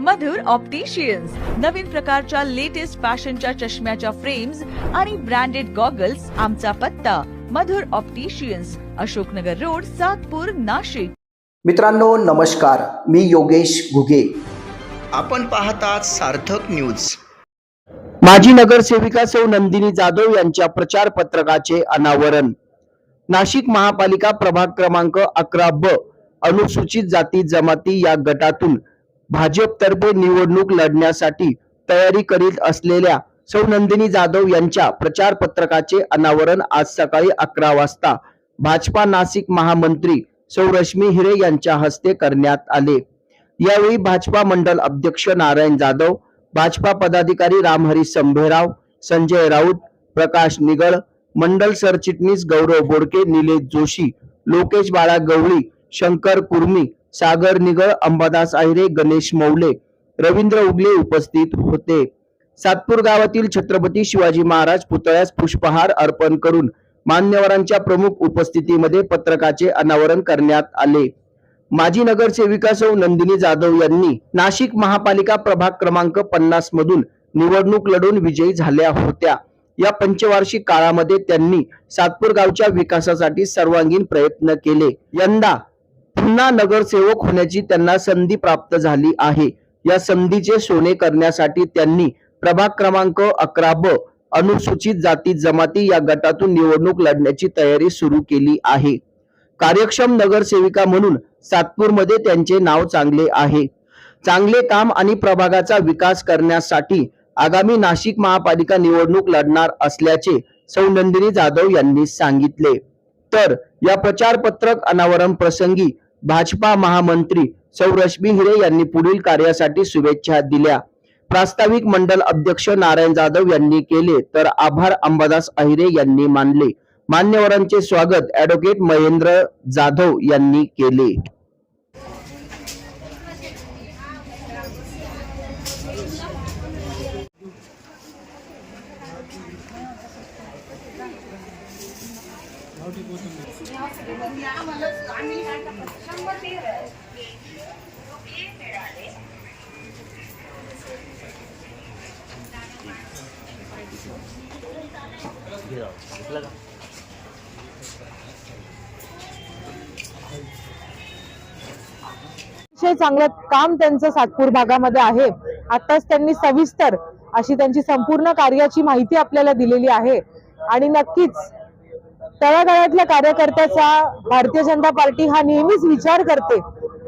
मधुर opticians नवीन प्रकारच्या latest फॅशनच्या चष्म्याच्या फ्रेम्स आणि ब्रँडेड गॉगल्स आमचा पत्ता. Madhur opticians Ashoknagar road Satpur Nashik. मित्रांनो नमस्कार. मी योगेश घुगे. आपण पाहतात सार्थक न्यूज माजी नगरसेविका सौ नंदिनी जाधव यांच्या प्रचार पत्रकाचे अनावरण. नाशिक महापालिका प्रभाग क्रमांक अकरा ब अनुसूचित जाती जमाती या गटातून भाजपतर्फे निवडणूक लढण्यासाठी तयारी करीत असलेल्या सौ नंदिनी जाधव यांच्या प्रचार पत्रकाचे अनावरण आज सकाळी अकरा वाजता. भाजपा नाशिक महामंत्री सौरश्मी हिरे यांच्या हस्ते करण्यात आले. यावेळी भाजपा मंडल अध्यक्ष नारायण जाधव भाजपा पदाधिकारी रामहरी संभेराव संजय राऊत प्रकाश निगळ मंडल सरचिटणीस गौरव बोडके निलेश जोशी लोकेश बाळा गवळी शंकर कुर्मी सागर निगळ अंबादास आहिरे गणेश मौले रवींद्र उगले उपस्थित होते. सातपूर गावातील छत्रपती शिवाजी महाराज पुतळ्यास पुष्पहार अर्पण करून मान्यवरांच्या प्रमुख उपस्थितीमध्ये पत्रकाचे अनावरण करण्यात आले. माजी नगरसेविका सौ नंदिनी जाधव यांनी नाशिक महापालिका प्रभाग क्रमांक पन्नास मधून निवडणूक लढून विजयी झाल्या होत्या. या पंचवार्षिक काळामध्ये त्यांनी सातपूर गावच्या विकासासाठी सर्वांगीण प्रयत्न केले. यंदा पुन्हा नगरसेवक होण्याची त्यांना संधी प्राप्त झाली आहे. या संधीचे सोने करण्यासाठी त्यांनी प्रभाग क्रमांक अकरा ब अनुसूचित जाती जमाती या गटातून निवडणूक लढण्याची तयारी सुरू केली आहे. कार्यक्षम नगरसेविका म्हणून सातपूरमध्ये त्यांचे नाव चांगले आहे. चांगले काम आणि प्रभागाचा विकास करण्यासाठी आगामी नाशिक महापालिका निवडणूक लढणार असल्याचे सौ नंदिनी जाधव यांनी सांगितले. तर या प्रचारपत्रक अनावरण प्रसंगी भाजपा महामंत्री सौ रश्मी हिरे यांनी पुढील कार्यासाठी शुभेच्छा दिल्या. प्रास्ताविक मंडल अध्यक्ष नारायण जाधव यांनी केले तर आभार अंबादास अहिरे यांनी मानले. मान्यवरांचे स्वागत ऍडव्होकेट महेंद्र जाधव यांनी केले. अतिशय चांगलं काम त्यांचं सातपूर भागामध्ये आहे. आताच त्यांनी सविस्तर अशी त्यांची संपूर्ण कार्याची माहिती आपल्याला दिलेली आहे. आणि नक्कीच तळागाळातल्या कार्यकर्त्याचा भारतीय जनता पार्टी हा नेहमीच विचार करते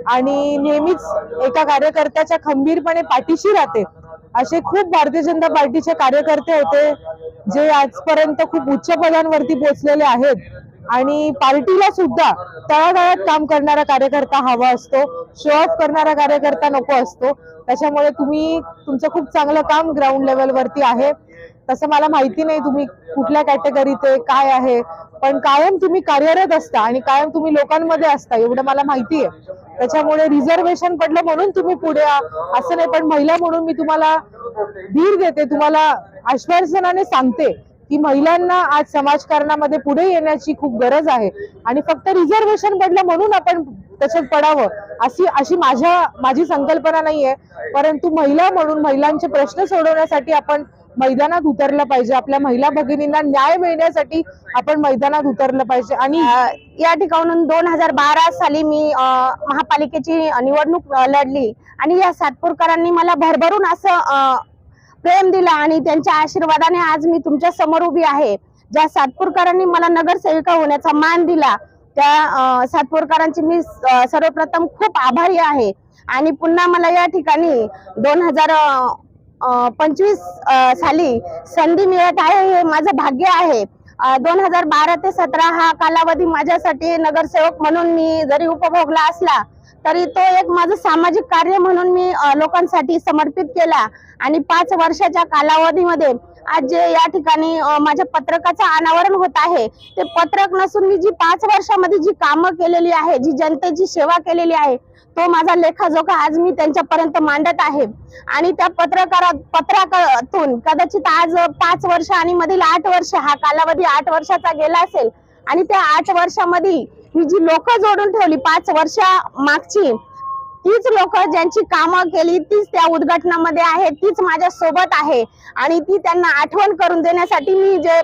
आणि नेहमीच एका कार्यकर्त्याच्या खंबीरपणे पाठीशी राहते. असे खूप भारतीय जनता पार्टीचे कार्यकर्ते होते जे आजपर्यंत खूप उच्च पदांवरती पोहोचलेले आहेत. आणि पार्टीला सुद्धा तळागाळात काम करणारा कार्यकर्ता हवा असतो शो ऑफ करणारा कार्यकर्ता नको असतो. त्याच्यामुळे तुम्ही तुमचं खूप चांगलं काम ग्राउंड लेवल वरती आहे. तसं मला माहिती नाही तुम्ही कुठल्या कॅटेगरीत आहे काय आहे. पण कायम तुम्ही कार्यरत असता आणि कायम तुम्ही लोकांमध्ये असता एवढं मला माहिती आहे. त्याच्यामुळे रिझर्वेशन पडलं म्हणून तुम्ही पुढे असं नाही पण महिला म्हणून मी तुम्हाला धीर देते तुम्हाला आश्वासनाने सांगते की महिलांना आज समाजकारणामध्ये पुढे येण्याची खूप गरज आहे. आणि फक्त रिझर्वेशन पडलं म्हणून आपण त्याच्यात पडावं अशी अशी माझ्या माझी संकल्पना नाहीये. परंतु महिला म्हणून महिलांचे प्रश्न सोडवण्यासाठी आपण मैदानात उतरलं पाहिजे. आपल्या महिला भगिनींना न्याय मिळण्यासाठी आपण मैदानात उतरलं पाहिजे. आणि या ठिकाणून दोन हजार बारा साली मी महापालिकेची निवडणूक लढली. आणि या सातपूरकरांनी मला भरभरून असं प्रेम दिला आणि त्यांच्या आशीर्वादाने आज मी तुमच्यासमोर उभी आहे. ज्या सातपूरकरांनी मला नगरसेविका होण्याचा मान दिला त्या सातपूरकरांची मी सर्वप्रथम खूप आभारी आहे. आणि पुन्हा मला या ठिकाणी दोन हजार पंचवीस साली संधी मिळत आहे हे माझं भाग्य आहे. दोन हजार बारा ते सतरा हा कालावधी माझ्यासाठी नगरसेवक म्हणून मी जरी उपभोगला असला तरी तो एक माझं सामाजिक कार्य म्हणून मी लोकांसाठी समर्पित केला. आणि पाच वर्षाच्या कालावधीमध्ये आज जे या ठिकाणी माझ्या पत्रकाचं अनावरण होत आहे. ते पत्रक नसून मी जी पाच वर्षामध्ये जी कामं केलेली आहे जी जनतेची सेवा केलेली आहे तो माझा लेखाजोखा आज मी त्यांच्यापर्यंत मांडत आहे. आणि त्या पत्रकारा पत्रकातून कदाचित आज पाच वर्ष आणि मधील आठ वर्ष हा कालावधी आठ वर्षाचा गेला असेल. आणि त्या आठ वर्षामध्ये ही जी लोक जोडून ठेवली पाच वर्षा मागची तीच लोक ज्यांची कामं केली तीच त्या उद्घाटनामध्ये आहे तीच माझ्या सोबत आहे. आणि ती त्यांना आठवण करून देण्यासाठी मी जे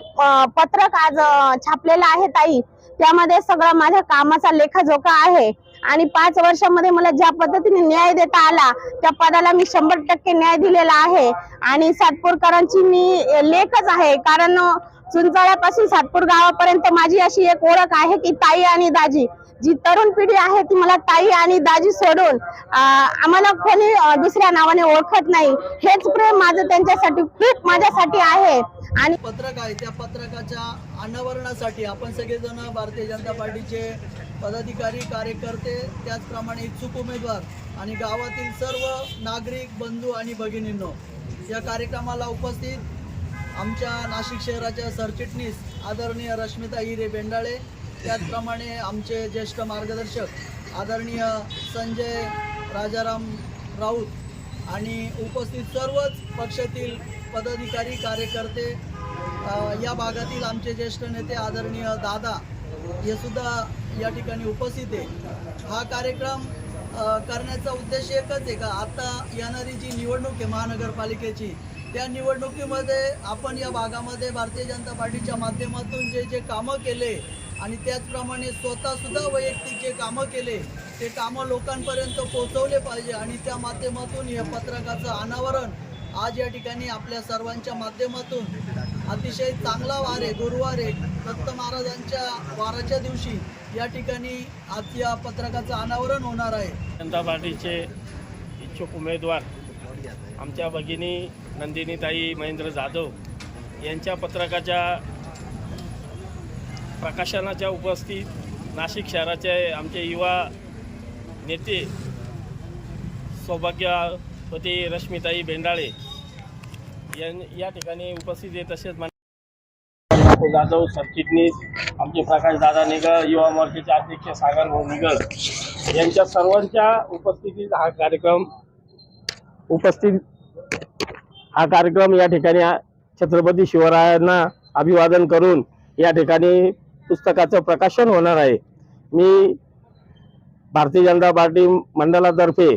पत्रक आज छापलेलं आहे ताई त्यामध्ये सगळं माझ्या कामाचा लेखाजोखा आहे. आणि पाच वर्षामध्ये मला ज्या पद्धतीने न्याय देता आला त्या पदाला मी शंभर टक्के न्याय दिलेला आहे. आणि सातपूरकरांची मी लेखच आहे. कारण चुंचाळ्यापासून सातपूर गावापर्यंत माझी अशी एक ओळख आहे की ताई आणि दाजी. जी तरुण पिढी आहे ती मला ताई आणि दाजी सोडून आम्हाला कोणी दुसऱ्या नावाने ओळखत नाही. हेच प्रेम माझं त्यांच्यासाठी खूप माझ्यासाठी आहे. आणि पत्रक आहे त्या पत्रकाच्या अनावरणासाठी आपण सगळेजण भारतीय जनता पार्टीचे पदाधिकारी कार्यकर्ते त्याचप्रमाणे इच्छुक उमेदवार आणि गावातील सर्व नागरिक बंधू आणि भगिनींनो या कार्यक्रमाला उपस्थित आमच्या नाशिक शहराच्या सरचिटणीस आदरणीय रश्मिता हिरे बेंडाळे त्याचप्रमाणे आमचे ज्येष्ठ मार्गदर्शक आदरणीय संजय राजाराम राऊत आणि उपस्थित सर्वच पक्षातील पदाधिकारी कार्यकर्ते या भागातील आमचे ज्येष्ठ नेते आदरणीय दादा हे सुद्धा या ठिकाणी उपस्थित आहे हा कार्यक्रम करण्याचा उद्देश एकच आहे का? आता येणारी जी निवडणूक आहे महानगरपालिकेची त्या निवडणुकीमध्ये आपण या भागामध्ये भारतीय जनता पार्टीच्या माध्यमातून जे जे कामं केले आणि त्याचप्रमाणे स्वतःसुद्धा वैयक्तिक जे कामं केले. ते कामं लोकांपर्यंत पोहोचवले पाहिजे आणि त्या माध्यमातून या पत्रकाचं अनावरण आज या ठिकाणी आपल्या सर्वांच्या माध्यमातून अतिशय चांगला वार आहे गुरुवार आहे. दत्त महाराजांच्या वाराच्या दिवशी या ठिकाणी आज या पत्रकाचं अनावरण होणार आहे. जनता पार्टीचे इच्छुक उमेदवार आमच्या भगिनी नंदिनीताई महेंद्र जाधव यांच्या पत्रकाच्या प्रकाशनाच्या उपस्थित नाशिक शहराचे आमचे युवा नेते सौभाग्यवती रश्मिताई बेंडाळे या ठिकाणी उपस्थित आहे तसेच जाधव सरचिटणीस आमचे प्रकाश दादा निगळ युवा मोर्चाचे अध्यक्ष सागर भाऊ निगळ यांच्या सर्वांच्या उपस्थितीत हा कार्यक्रम उपस्थित हा कार्यक्रम या ठिकाणी छत्रपती शिवरायांना अभिवादन करून या ठिकाणी पुस्तकाचं प्रकाशन होणार आहे. मी भारतीय जनता पार्टी मंडळातर्फे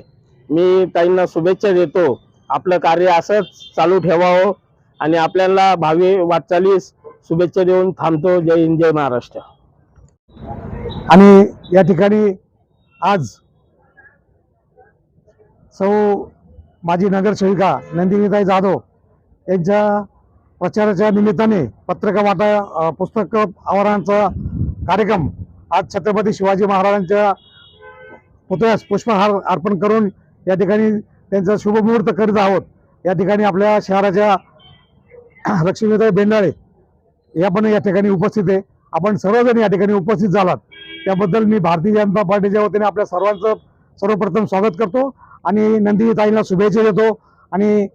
मी ताईंना शुभेच्छा देतो. आपलं कार्य असंच चालू ठेवावं आणि आपल्याला भावी वाटचालीस शुभेच्छा देऊन थांबतो. जय हिंद जय महाराष्ट्र. आणि या ठिकाणी आज सौ माजी नगरसेविका नंदिनीताई जाधव यांच्या प्रचाराच्या निमित्ताने पत्रका वाटा पुस्तक आवाहनाचा कार्यक्रम आज छत्रपती शिवाजी महाराजांच्या पुतळ्यास पुष्पहार अर्पण करून या ठिकाणी त्यांचा शुभमुहूर्त करीत आहोत. या ठिकाणी आपल्या शहराच्या लक्ष्मीताई बेंडाळे या पण या ठिकाणी उपस्थित आहे. आपण सर्वजण या ठिकाणी उपस्थित झालात. त्याबद्दल मी भारतीय जनता पार्टीच्या वतीने आपल्या सर्वांचं सर्वप्रथम स्वागत करतो आणि नंदिनी ताईंना शुभेच्छा देतो आणि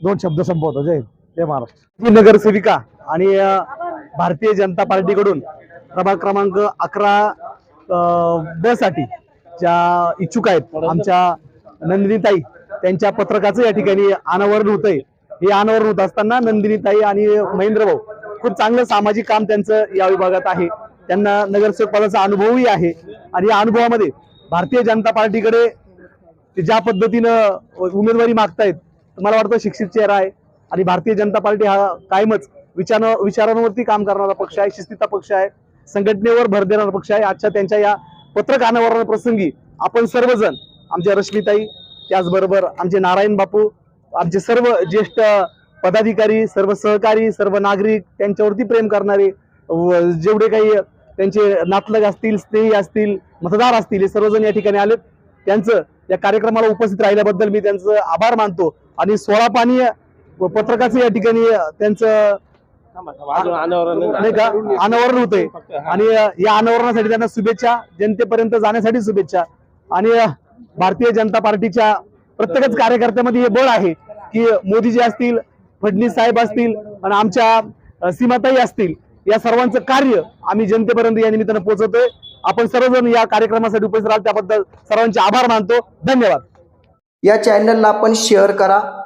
दोन शब्द संपवतो. जय जय महाराष्ट्र. नगरसेविका आणि भारतीय जनता पार्टीकडून प्रभाग क्रमांक अकरा ब साठी ज्या इच्छुक आहेत आमच्या नंदिनीताई त्यांच्या पत्रकाचं या ठिकाणी अनावरण होत आहे हे अनावरण होत असताना नंदिनीताई आणि महेंद्र भाऊ खूप चांगलं सामाजिक काम त्यांचं या विभागात आहे. त्यांना नगरसेवक पदाचा अनुभवही आहे. आणि या अनुभवामध्ये भारतीय जनता पार्टीकडे ज्या पद्धतीनं उमेदवारी मागतायत मला वाटतं शिक्षित चेहरा आहे? आणि भारतीय जनता पार्टी हा कायमच विचार विचारांवरती काम करणारा पक्ष आहे शिस्तीचा पक्ष आहे संघटनेवर भर देणारा पक्ष आहे. आजच्या त्यांच्या या पत्रक अनावरण प्रसंगी आपण सर्वजण आमच्या रश्मिताई त्याचबरोबर आमचे नारायण बापू आमचे सर्व ज्येष्ठ पदाधिकारी सर्व सहकारी सर्व नागरिक त्यांच्यावरती प्रेम करणारे व जेवढे काही त्यांचे नातलग असतील स्नेही असतील मतदार असतील हे सर्वजण या ठिकाणी आलेत. त्यांचं या कार्यक्रमाला उपस्थित राहिल्याबद्दल मी त्यांचं आभार मानतो. आणि सोळा पाणी व पत्रकाचं या ठिकाणी त्यांचं अनावरण नाही का? अनावरण होतंय. आणि या अनावरणासाठी त्यांना शुभेच्छा जनतेपर्यंत जाण्यासाठी शुभेच्छा. आणि भारतीय जनता पार्टीच्या प्रत्येकच कार्यकर्त्यामध्ये हे बळ आहे की मोदीजी असतील फडणवीस साहेब असतील आणि आमच्या सीमाताई असतील या सर्वांचं कार्य आम्ही जनतेपर्यंत या निमित्तानं पोहोचवतोय. आपण सर्वजण या कार्यक्रमासाठी उपस्थित राहाल. त्याबद्दल सर्वांचे आभार मानतो. धन्यवाद. या चॅनलला आपण शेअर करा.